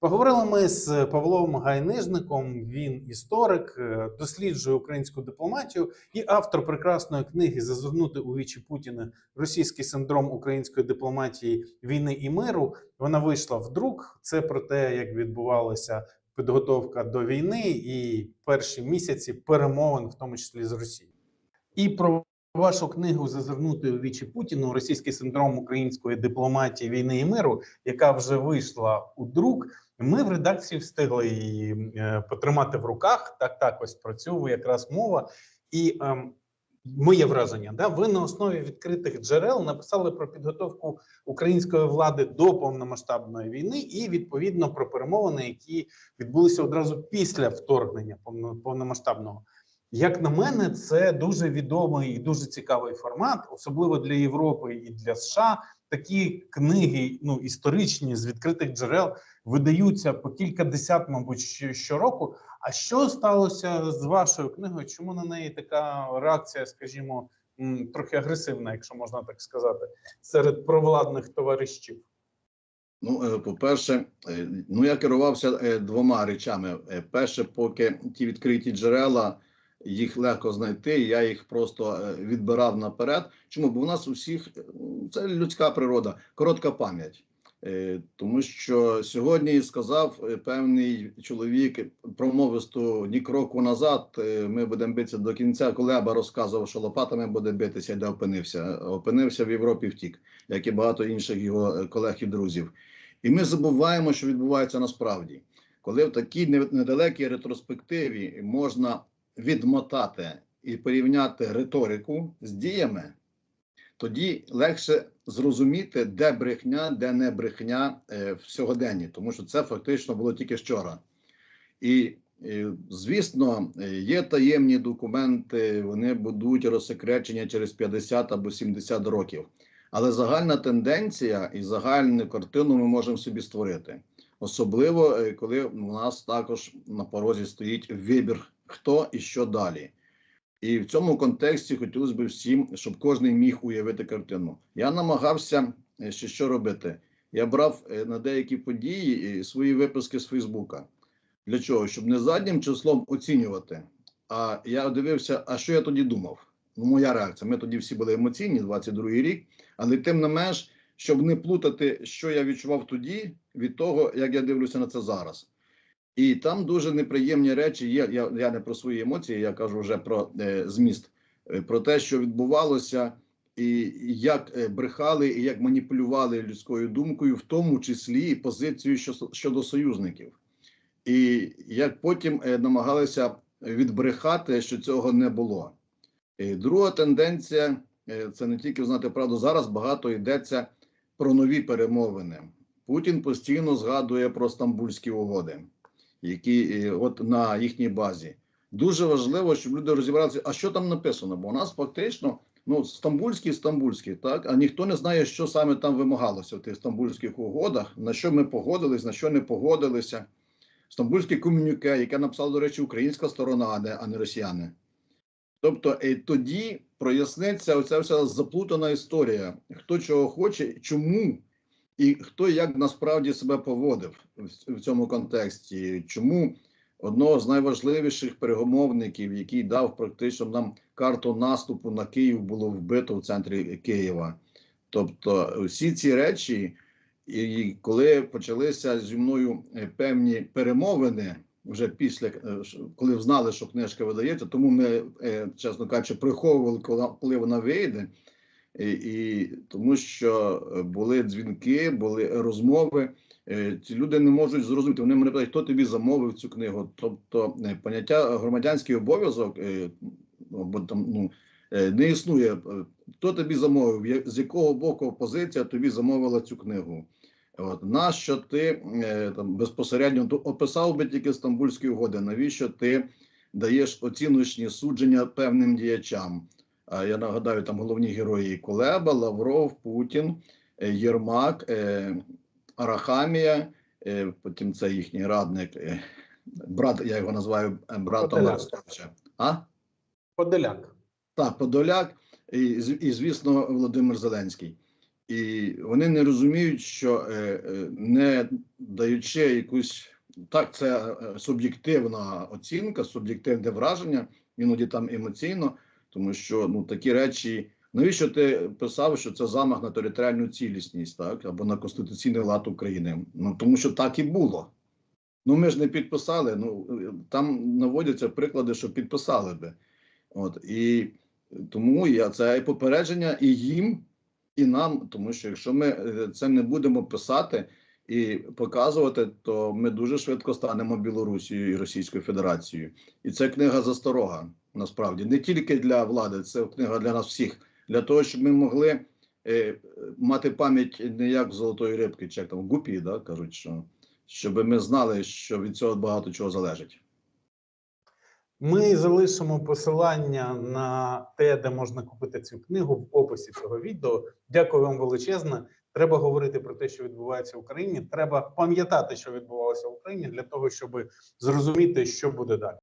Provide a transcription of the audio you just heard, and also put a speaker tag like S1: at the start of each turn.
S1: Поговорили ми з Павлом Гайнижником. Він історик, е, досліджує українську дипломатію і автор прекрасної книги Зазирнути у вічі Путіна Російський синдром української дипломатії війни і миру. Вона вийшла в друк. Це про те, як відбувалася підготовка до війни і перші місяці перемовин, в тому числі з Росією. І про вашу книгу Зазирнути у вічі Путіну Російський синдром української дипломатії війни і миру, яка вже вийшла у друк. Ми в редакції встигли її е, потримати в руках. Так, так, ось про цю якраз мова. І ем, моє враження, да, ви на основі відкритих джерел написали про підготовку української влади до повномасштабної війни і відповідно про перемовини, які відбулися одразу після вторгнення повно- повномасштабного. Як на мене, це дуже відомий і дуже цікавий формат, особливо для Європи і для США. Такі книги, ну історичні з відкритих джерел, видаються по кілька десят, мабуть, щороку. А що сталося з вашою книгою? Чому на неї така реакція, скажімо, трохи агресивна, якщо можна так сказати, серед провладних товаришів?
S2: Ну, е, по-перше, е, ну я керувався е, двома речами. Перше, поки ті відкриті джерела, їх легко знайти. Я їх просто е, відбирав наперед. Чому? Бо в нас у всіх е, це людська природа, коротка пам'ять. Е, Тому що сьогодні сказав певний чоловік промовисту ні кроку назад. Ми будемо битися до кінця. Колеба розказував, що лопатами буде битися, де опинився. Опинився в Європі, втік, як і багато інших його колег і друзів. І ми забуваємо, що відбувається насправді, коли в такій недалекій ретроспективі можна відмотати і порівняти риторику з діями, тоді легше зрозуміти, де брехня, де не брехня е, в сьогоденні, тому що це фактично було тільки вчора. І, е, звісно, е, є таємні документи, вони будуть розсекречені через 50 або 70 років. Але загальна тенденція і загальну картину ми можемо собі створити. Особливо, коли у нас також на порозі стоїть вибір, хто і що далі. І в цьому контексті хотілося б всім, щоб кожен міг уявити картину. Я намагався е, ще що робити. Я брав е, на деякі події е, свої виписки з Фейсбука. Для чого? Щоб не заднім числом оцінювати. А я дивився, а що я тоді думав? Ну, моя реакція. Ми тоді всі були емоційні, 22-й рік, але тим не менш, щоб не плутати, що я відчував тоді, від того, як я дивлюся на це зараз. І там дуже неприємні речі є. Я, я не про свої емоції, я кажу вже про е, зміст, е, про те, що відбувалося, і як е, брехали, і як маніпулювали людською думкою, в тому числі і позицією що- щодо союзників. І як потім е, намагалися відбрехати, що цього не було. І друга тенденція е, це не тільки знати правду. Зараз багато йдеться про нові перемовини. Путін постійно згадує про стамбульські угоди, які е, от на їхній базі. Дуже важливо, щоб люди розібралися, а що там написано, бо у нас фактично ну стамбульські, стамбульські, так а ніхто не знає, що саме там вимагалося в тих стамбульських угодах, на що ми погодились, на що не погодилися. Стамбульське комюніке, яке написала, до речі, українська сторона, а не, росіяни. Тобто е, тоді проясниться оця вся заплутана історія, хто чого хоче, чому і хто як насправді себе поводив в, цьому контексті, чому одного з найважливіших перемовників, який дав практично нам карту наступу на Київ, було вбито в центрі Києва. Тобто, всі ці речі, і коли почалися зі мною е, певні перемовини, вже після е, коли знали, що книжка видається, тому ми, е, чесно кажучи, приховували, коли вона вийде. І, і тому що е, були дзвінки, були розмови. Е, Ці люди не можуть зрозуміти. Вони мене питають, хто тобі замовив цю книгу. Тобто е, поняття громадянський обов'язок, е, або там ну е, не існує. Е, Хто тобі замовив? З якого боку опозиція тобі замовила цю книгу? От нащо ти е, там безпосередньо описав би тільки стамбульські угоди? Навіщо ти даєш оціночні судження певним діячам? Я нагадаю, там головні герої Кулеба, Лавров, Путін, е, Єрмак, е, Арахамія, е, потім це їхній радник, брат, я його називаю братом. Арестовича. А?
S1: Подоляк.
S2: Так, Подоляк і, і звісно, Володимир Зеленський. І вони не розуміють, що не даючи якусь так, це суб'єктивна оцінка, суб'єктивне враження, іноді там емоційно, тому що ну такі речі. Навіщо ти писав, що це замах на територіальну цілісність, так або на конституційний лад України? Ну тому що так і було. Ну ми ж не підписали. Ну там наводяться приклади, що підписали би. От і тому я це і попередження і їм, і нам, тому що якщо ми е, це не будемо писати і показувати, то ми дуже швидко станемо Білорусією і Російською Федерацією. І це книга засторога. Насправді не тільки для влади, це книга для нас всіх, для того, щоб ми могли е, мати пам'ять не як золотої рибки, чи як там гупі, да, кажуть, що щоб ми знали, що від цього багато чого залежить.
S1: Ми залишимо посилання на те, де можна купити цю книгу в описі цього відео. Дякую вам величезне. Треба говорити про те, що відбувається в Україні. Треба пам'ятати, що відбувалося в Україні, для того, щоб зрозуміти, що буде далі.